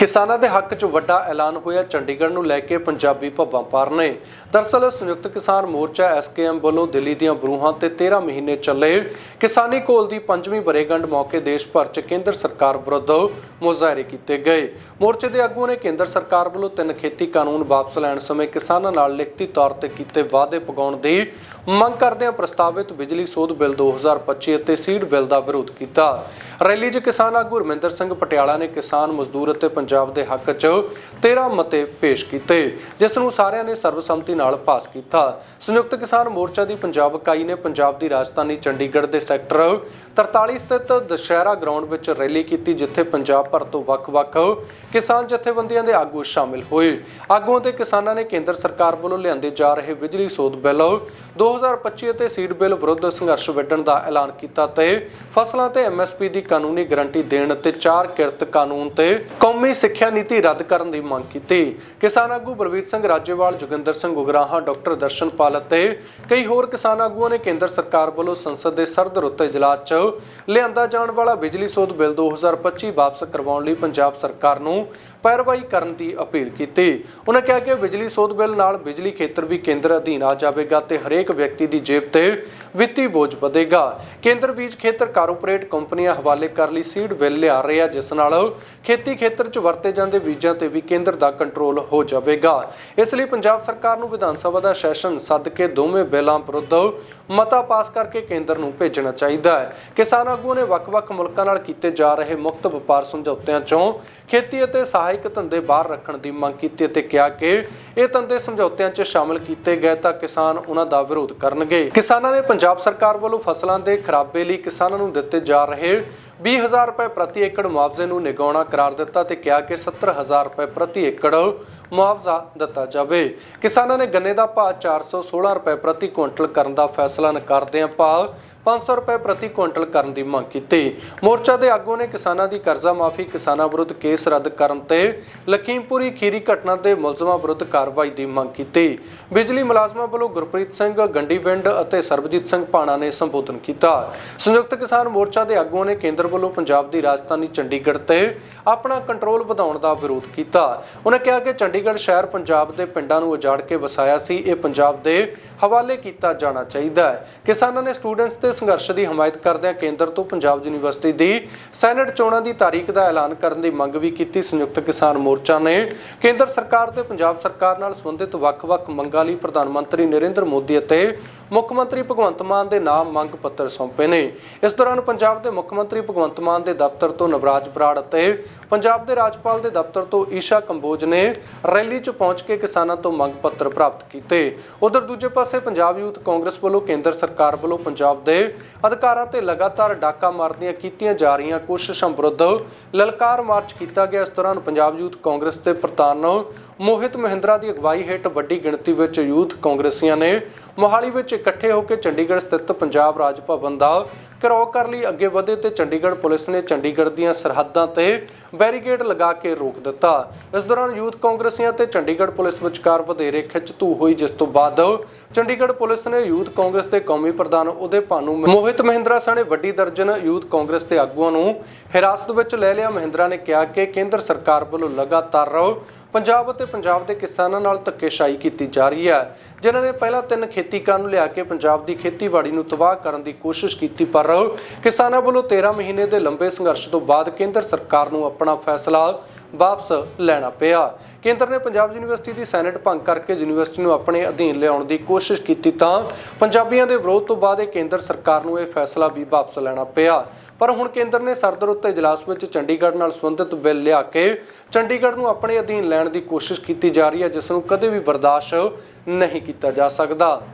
ਕਿਸਾਨਾਂ ਦੇ ਹੱਕ 'ਚ ਵੱਡਾ ਐਲਾਨ ਹੋਇਆ, ਚੰਡੀਗੜ੍ਹ ਨੂੰ ਲੈ ਕੇ ਪੰਜਾਬੀ ਭੱਬਾਂ ਪਾਰ ਨੇ। ਦਰਅਸਲ, ਸੰਯੁਕਤ ਕਿਸਾਨ ਮੋਰਚਾ ਐਸਕੇਐਮ ਵੱਲੋਂ ਦਿੱਲੀ ਦੀਆਂ ਬਰੂਹਾਂ ਤੇ 13 ਮਹੀਨੇ ਚੱਲੇ ਕਿਸਾਨੀ ਘੋਲ ਦੀ ਪੰਜਵੀਂ ਵਰੇਗੰਢ ਮੌਕੇ ਦੇਸ਼ ਭਰ 'ਚ ਕੇਂਦਰ ਸਰਕਾਰ ਵਿਰੁੱਧ ਮੁਜ਼ਾਹਰੇ ਕੀਤੇ ਗਏ। ਮੋਰਚੇ ਦੇ ਆਗੂਆਂ ਨੇ ਕੇਂਦਰ ਸਰਕਾਰ ਵੱਲੋਂ ਤਿੰਨ ਖੇਤੀ ਕਾਨੂੰਨ ਵਾਪਸ ਲੈਣ ਸਮੇਂ ਕਿਸਾਨਾਂ ਨਾਲ ਲਿਖਤੀ ਤੌਰ ਤੇ ਕੀਤੇ ਵਾਅਦੇ ਪਗਾਉਣ ਦੀ ਮੰਗ ਕਰਦਿਆਂ ਪ੍ਰਸਤਾਵਿਤ ਬਿਜਲੀ ਸੋਧ ਬਿੱਲ 2025 ਅਤੇ ਸੀਡ ਬਿੱਲ ਦਾ ਵਿਰੋਧ ਕੀਤਾ। ਰੈਲੀ 'ਚ ਕਿਸਾਨ ਆਗੂ ਰਮਿੰਦਰ ਸਿੰਘ ਪਟਿਆਲਾ ਨੇ ਕਿਸਾਨ ਮਜ਼ਦੂਰ ਅਤੇ ਪੰਜਾਬ ਦੇ ਹੱਕ 'ਚ 13 ਮਤੇ ਪੇਸ਼ ਕੀਤੇ, ਜਿਸ ਨੂੰ ਸਾਰਿਆਂ ਨੇ ਸਰਬਸੰਮਤੀ ਨਾਲ ਪਾਸ ਕੀਤਾ। ਸੰਯੁਕਤ ਕਿਸਾਨ ਮੋਰਚਾ ਦੀ ਪੰਜਾਬ ਇਕਾਈ ਨੇ ਪੰਜਾਬ ਦੀ ਰਾਜਧਾਨੀ ਚੰਡੀਗੜ੍ਹ ਦੇ ਸੈਕਟਰ 43 ਸਥਿਤ ਦੁਸ਼ਹਿਰਾ ਗਰਾਊਂਡ ਵਿੱਚ ਰੈਲੀ ਕੀਤੀ, ਜਿੱਥੇ ਪੰਜਾਬ ਭਰ ਤੋਂ ਵੱਖ-ਵੱਖ ਕਿਸਾਨ ਜਥੇਬੰਦੀਆਂ ਦੇ ਆਗੂ ਸ਼ਾਮਿਲ ਹੋਏ। ਆਗੂਆਂ ਤੇ ਕਿਸਾਨਾਂ ਨੇ ਕੇਂਦਰ ਸਰਕਾਰ ਵੱਲੋਂ ਲਿਆਂਦੇ ਜਾ ਰਹੇ ਬਿਜਲੀ ਸੋਧ ਬਿੱਲ 2025 ਅਤੇ ਸੀਡ ਬਿੱਲ ਵਿਰੁੱਧ ਸੰਘਰਸ਼ ਵਿੱਢਣ ਦਾ ਐਲਾਨ ਕੀਤਾ ਤੇ ਫਸਲਾਂ ਤੇ ਐਮਐਸਪੀ ਦੀ ਕਾਨੂੰਨੀ ਗਾਰੰਟੀ ਦੇਣ ਅਤੇ ਚਾਰ ਕਿਰਤ ਕਾਨੂੰਨ ਤੇ ਕੌਮੀ ਸਿੱਖਿਆ ਨੀਤੀ ਰੱਦ ਕਰਨ ਦੀ ਮੰਗ ਕੀਤੀ। ਕਿਸਾਨ ਆਗੂ ਬਲਵੀਰ ਸਿੰਘ ਰਾਜੇਵਾਲ, ਜੋਗਿੰਦਰ ਸਿੰਘ ਉਗਰਾਹਾਂ, ਡਾਕਟਰ ਦਰਸ਼ਨਪਾਲ ਅਤੇ ਕਈ ਹੋਰ ਕਿਸਾਨ ਆਗੂਆਂ ਨੇ ਕੇਂਦਰ ਸਰਕਾਰ ਵੱਲੋਂ ਸੰਸਦ ਦੇ ਸਰਦ ਰੁੱਤ ਇਜਲਾਸ 'ਚ ਲਿਆਂਦਾ ਜਾਣ ਵਾਲਾ ਬਿਜਲੀ ਸੋਧ ਬਿੱਲ 2025 ਵਾਪਸ ਕਰਵਾਉਣ ਲਈ ਪੰਜਾਬ ਸਰਕਾਰ ਨੂੰ ਪੈਰਵਾਈ ਕਰਨ ਦੀ ਅਪੀਲ ਕੀਤੀ। ਉਹਨਾਂ ਕਿਹਾ ਕਿ ਬਿਜਲੀ ਸੋਧ ਬਿੱਲ ਨਾਲ ਬਿਜਲੀ ਖੇਤਰ ਵੀ ਕੇਂਦਰ ਅਧੀਨ ਆ ਜਾਵੇਗਾ ਤੇ ਹਰੇਕ ਵਿਅਕਤੀ ਦੀ ਜੇਬ ਤੇ ਵਿੱਤੀ ਬੋਝ ਵਧੇਗਾ। ਕੇਂਦਰ ਬੀਜ ਖੇਤਰ ਕਾਰਪੋਰੇਟ ਕੰਪਨੀਆਂ ਹਵਾਲੇ ਕਰ ਲਈ ਸੀਡ ਬਿੱਲ ਲਿਆ ਰਹੇ ਆ ਜਿਸ ਨਾਲ ਖੇਤੀ ਖੇਤਰ 'ਚ ਵਰਤੇ ਜਾਂਦੇ ਬੀਜਾਂ ਤੇ ਵੀ ਕੇਂਦਰ ਦਾ ਕੰਟਰੋਲ ਹੋ ਜਾਵੇਗਾ। ਇਸ ਲਈ ਪੰਜਾਬ ਸਰਕਾਰ ਨੂੰ ਵਿਧਾਨ ਸਭਾ ਦਾ ਸੈਸ਼ਨ ਸੱਦ ਕੇ ਦੋਵੇਂ ਬਿੱਲਾਂ ਵਿਰੁੱਧ ਮਤਾ ਪਾਸ ਕਰਕੇ ਕੇਂਦਰ ਨੂੰ ਭੇਜਣਾ ਚਾਹੀਦਾ ਹੈ। ਕਿਸਾਨ ਆਗੂਆਂ ਨੇ ਵੱਖ-ਵੱਖ ਮੁਲਕਾਂ ਨਾਲ ਕੀਤੇ ਜਾ ਰਹੇ ਮੁਕਤ ਵਪਾਰ ਸਮਝੌਤਿਆਂ 'ਚੋਂ ਖੇਤੀ ਅਤੇ ਸਹਾਇਕ ਧੰਦੇ ਬਾਹਰ ਰੱਖਣ ਦੀ ਮੰਗ ਕੀਤੀ ਅਤੇ ਕਿਹਾ ਕਿ ਇਹ ਧੰਦੇ ਸਮਝੌਤਿਆਂ 'ਚ ਸ਼ਾਮਲ ਕੀਤੇ ਗਏ ਤਾਂ ਕਿਸਾਨ ਉਹਨਾਂ ਦਾ ਵਿਰੋਧ ਕਰਨਗੇ। ਕਿਸਾਨਾਂ ਨੇ ਪੰਜਾਬ ਸਰਕਾਰ ਵੱਲੋਂ ਫਸਲਾਂ ਦੇ ਖਰਾਬੇ ਲਈ ਕਿਸਾਨਾਂ ਨੂੰ ਦਿੱਤੇ ਜਾ ਰਹੇ 20000 ਰੁਪਏ ਪ੍ਰਤੀ ਏਕੜ ਮੁਆਵਜ਼ੇ ਨੂੰ ਨਿਗਾਉਣਾ ਕਰਾਰ ਦਿੱਤਾ ਤੇ ਕਿਹਾ ਕਿ 70000 ਰੁਪਏ ਪ੍ਰਤੀ ਏਕੜ ਮੁਆਵਜ਼ਾ ਦਿੱਤਾ ਜਾਵੇ। ਕਿਸਾਨਾਂ ਨੇ ਗੰਨੇ ਦਾ ਭਾਅ 416 ਰੁਪਏ ਪ੍ਰਤੀ ਕੁਇੰਟਲ ਕਰਨ ਦਾ ਫੈਸਲਾ ਨਕਾਰਦਿਆਂ ਭਾਅ 500 ਰੁਪਏ ਪ੍ਰਤੀ ਕੁਇੰਟਲ ਕਰਨ ਦੀ ਮੰਗ ਕੀਤੀ। ਮੋਰਚਾ ਦੇ ਆਗੂਆਂ ਨੇ ਕਿਸਾਨਾਂ ਦੀ ਕਰਜ਼ਾ ਮਾਫੀ, ਕਿਸਾਨਾਂ ਵਿਰੁੱਧ ਕੇਸ ਰੱਦ ਕਰਨ ਤੇ ਲਖੀਮਪੁਰੀ ਖੀਰੀ ਘਟਨਾ ਦੇ ਮੁਲਜ਼ਮਾਂ ਵਿਰੁੱਧ ਕਾਰਵਾਈ ਦੀ ਮੰਗ ਕੀਤੀ। ਬਿਜਲੀ ਮੁਲਾਜ਼ਮਾਂ ਵੱਲੋਂ ਗੁਰਪ੍ਰੀਤ ਸਿੰਘ ਗੰਡੀਵਿੰਡ ਅਤੇ ਸਰਬਜੀਤ ਸਿੰਘ ਪਾਣਾ ਨੇ ਸੰਬੋਧਨ ਕੀਤਾ। ਸੰਯੁਕਤ ਕਿਸਾਨ ਮੋਰਚਾ ਦੇ ਆਗੂਆਂ ਨੇ ਕੇਂਦਰ ਵੱਲੋਂ ਪੰਜਾਬ ਦੀ ਰਾਜਧਾਨੀ ਚੰਡੀਗੜ੍ਹ ਤੇ ਆਪਣਾ ਕੰਟਰੋਲ ਵਧਾਉਣ ਦਾ ਵਿਰੋਧ ਕੀਤਾ। ਉਹਨਾਂ ਕਿਹਾ ਕਿ ਚੰਡੀਗੜ੍ਹ ਸ਼ਹਿਰ ਪੰਜਾਬ ਦੇ ਪਿੰਡਾਂ ਨੂੰ ਉਜਾੜ ਕੇ ਵਸਾਇਆ ਸੀ, ਇਹ ਪੰਜਾਬ ਦੇ ਹਵਾਲੇ ਕੀਤਾ ਜਾਣਾ ਚਾਹੀਦਾ ਹੈ। ਕਿਸਾਨਾਂ ਨੇ ਸਟੂਡੈਂਟਸ ਤੇ ਸੰਘਰਸ਼ ਦੀ ਹਮਾਇਤ ਕਰਦਿਆਂ ਕੇਂਦਰ ਤੋਂ ਪੰਜਾਬ ਯੂਨੀਵਰਸਿਟੀ ਦੀ ਸੈਨੇਟ ਚੋਣਾਂ ਦੀ ਤਾਰੀਖ ਦਾ ਐਲਾਨ ਕਰਨ ਦੀ ਮੰਗ ਵੀ ਕੀਤੀ। ਸੰਯੁਕਤ ਕਿਸਾਨ ਮੋਰਚਾ ਨੇ ਕੇਂਦਰ ਸਰਕਾਰ ਤੇ ਪੰਜਾਬ ਸਰਕਾਰ ਨਾਲ ਸੰਬੰਧਿਤ ਵੱਖ-ਵੱਖ ਮੰਗਾਂ ਲਈ ਪ੍ਰਧਾਨ ਮੰਤਰੀ ਨਰਿੰਦਰ ਮੋਦੀ ਅਤੇ ਮੁੱਖ ਮੰਤਰੀ ਭਗਵੰਤ ਮਾਨ ਦੇ ਨਾਮ ਮੰਗ ਪੱਤਰ ਸੌਂਪੇ ਨੇ। ਇਸ ਦੌਰਾਨ ਪੰਜਾਬ ਦੇ ਮੁੱਖ ਮੰਤਰੀ ਭਗਵੰਤ ਮਾਨ ਦੇ ਦਫ਼ਤਰ ਤੋਂ ਨਵਰਾਜ ਬਰਾੜ ਅਤੇ ਪੰਜਾਬ ਦੇ ਰਾਜਪਾਲ ਦੇ ਦਫ਼ਤਰ ਤੋਂ ਈਸ਼ਾ ਕੰਬੋਜ ਨੇ ਰੈਲੀ 'ਚ ਪਹੁੰਚ ਕੇ ਕਿਸਾਨਾਂ ਤੋਂ ਮੰਗ ਪੱਤਰ ਪ੍ਰਾਪਤ ਕੀਤੇ। ਉਧਰ ਦੂਜੇ ਪਾਸੇ ਪੰਜਾਬ ਯੂਥ ਕਾਂਗਰਸ ਵੱਲੋਂ ਕੇਂਦਰ ਸਰਕਾਰ ਵੱਲੋਂ ਪੰਜਾਬ ਦੇ ਅਧਿਕਾਰਾਂ ਤੇ ਲਗਾਤਾਰ ਡਾਕਾ ਮਾਰਦੀਆਂ ਕੀਤੀਆਂ ਜਾ ਰਹੀਆਂ ਕੋਸ਼ਿਸ਼ਾਂ ਵਿਰੁੱਧ ਲਲਕਾਰ ਮਾਰਚ ਕੀਤਾ ਗਿਆ। ਇਸ ਦੌਰਾਨ ਪੰਜਾਬ ਯੂਥ ਕਾਂਗਰਸ ਦੇ ਪ੍ਰਧਾਨ ਮੋਹਿਤ ਮਹਿੰਦਰਾ ਦੀ ਅਗਵਾਈ ਹੇਠ ਵੱਡੀ ਗਿਣਤੀ ਵਿੱਚ ਯੂਥ ਕਾਂਗਰਸੀਆਂ ਨੇ ਮੋਹਾਲੀ ਵਿੱਚ ਇਕੱਠੇ ਹੋ ਕੇ ਚੰਡੀਗੜ੍ਹ ਸਥਿਤ ਪੰਜਾਬ ਰਾਜ ਭਵਨ ਦਾ ਘਿਰਾਓ ਕਰ ਲਈ, ਅੱਗੇ ਵਧੇ ਤੇ ਚੰਡੀਗੜ੍ਹ ਪੁਲਿਸ ਨੇ ਚੰਡੀਗੜ੍ਹ ਦੀਆਂ ਸਰਹੱਦਾਂ ਤੇ ਬੈਰੀਕੇਡ ਲਗਾ ਕੇ ਰੋਕ ਦਿੱਤਾ। ਇਸ ਦੌਰਾਨ ਯੂਥ ਕਾਂਗਰਸੀਆਂ ਤੇ ਚੰਡੀਗੜ੍ਹ ਪੁਲਿਸ ਵਿਚਕਾਰ ਵਧੇਰੇ ਖਿੱਚਤੂ ਹੋਈ, ਜਿਸ ਤੋਂ ਬਾਅਦ ਚੰਡੀਗੜ੍ਹ ਪੁਲਿਸ ਨੇ ਯੂਥ ਕਾਂਗਰਸ ਦੇ ਕੌਮੀ ਪ੍ਰਧਾਨ ਉਹਦੇ ਭਾਨੂ ਮੋਹਿਤ ਮਹਿੰਦਰਾ ਸਣੇ ਵੱਡੀ ਦਰਜਨ ਯੂਥ ਕਾਂਗਰਸ ਦੇ ਆਗੂਆਂ ਨੂੰ ਹਿਰਾਸਤ ਵਿੱਚ ਲੈ ਲਿਆ। ਮਹਿੰਦਰਾ ਨੇ ਕਿਹਾ ਕਿ ਕੇਂਦਰ ਸਰਕਾਰ ਵੱਲੋਂ ਲਗਾਤਾਰ ਪੰਜਾਬ ਅਤੇ ਪੰਜਾਬ ਦੇ ਕਿਸਾਨਾਂ ਨਾਲ ਧੱਕੇਸ਼ਾਹੀ ਕੀਤੀ ਜਾ ਰਹੀ ਹੈ, ਜਿਨ੍ਹਾਂ ਨੇ ਪਹਿਲਾਂ ਤਿੰਨ ਖੇਤੀ ਕਾਨੂੰਨ ਲਿਆ ਕੇ ਪੰਜਾਬ ਦੀ ਖੇਤੀਬਾੜੀ ਨੂੰ ਤਬਾਹ ਕਰਨ ਦੀ ਕੋਸ਼ਿਸ਼ ਕੀਤੀ, ਪਰ ਕਿਸਾਨਾਂ ਵੱਲੋਂ 13 ਮਹੀਨੇ ਦੇ ਲੰਬੇ ਸੰਘਰਸ਼ ਤੋਂ ਬਾਅਦ ਕੇਂਦਰ ਸਰਕਾਰ ਨੂੰ ਆਪਣਾ ਫੈਸਲਾ ਵਾਪਸ ਲੈਣਾ ਪਿਆ। ਕੇਂਦਰ ਨੇ ਪੰਜਾਬ ਯੂਨੀਵਰਸਿਟੀ ਦੀ ਸੈਨੇਟ ਭੰਗ ਕਰਕੇ ਯੂਨੀਵਰਸਿਟੀ ਨੂੰ ਆਪਣੇ ਅਧੀਨ ਲਿਆਉਣ ਦੀ ਕੋਸ਼ਿਸ਼ ਕੀਤੀ ਤਾਂ ਪੰਜਾਬੀਆਂ ਦੇ ਵਿਰੋਧ ਤੋਂ ਬਾਅਦ ਇਹ ਕੇਂਦਰ ਸਰਕਾਰ ਨੂੰ ਇਹ ਫੈਸਲਾ ਵੀ ਵਾਪਸ ਲੈਣਾ ਪਿਆ। ਪਰ ਹੁਣ ਕੇਂਦਰ ਨੇ ਸਰਦਰ ਉੱਤੇ ਇਜਲਾਸ ਵਿੱਚ ਚੰਡੀਗੜ੍ਹ ਨਾਲ ਸੰਬੰਧਿਤ ਬਿੱਲ ਲਿਆ ਕੇ ਚੰਡੀਗੜ੍ਹ ਨੂੰ ਆਪਣੇ ਅਧੀਨ ਲੈਣ ਦੀ ਕੋਸ਼ਿਸ਼ ਕੀਤੀ ਜਾ ਰਹੀ ਹੈ, ਜਿਸ ਨੂੰ ਕਦੇ ਵੀ ਬਰਦਾਸ਼ਤ ਨਹੀਂ ਕੀਤਾ ਜਾ ਸਕਦਾ।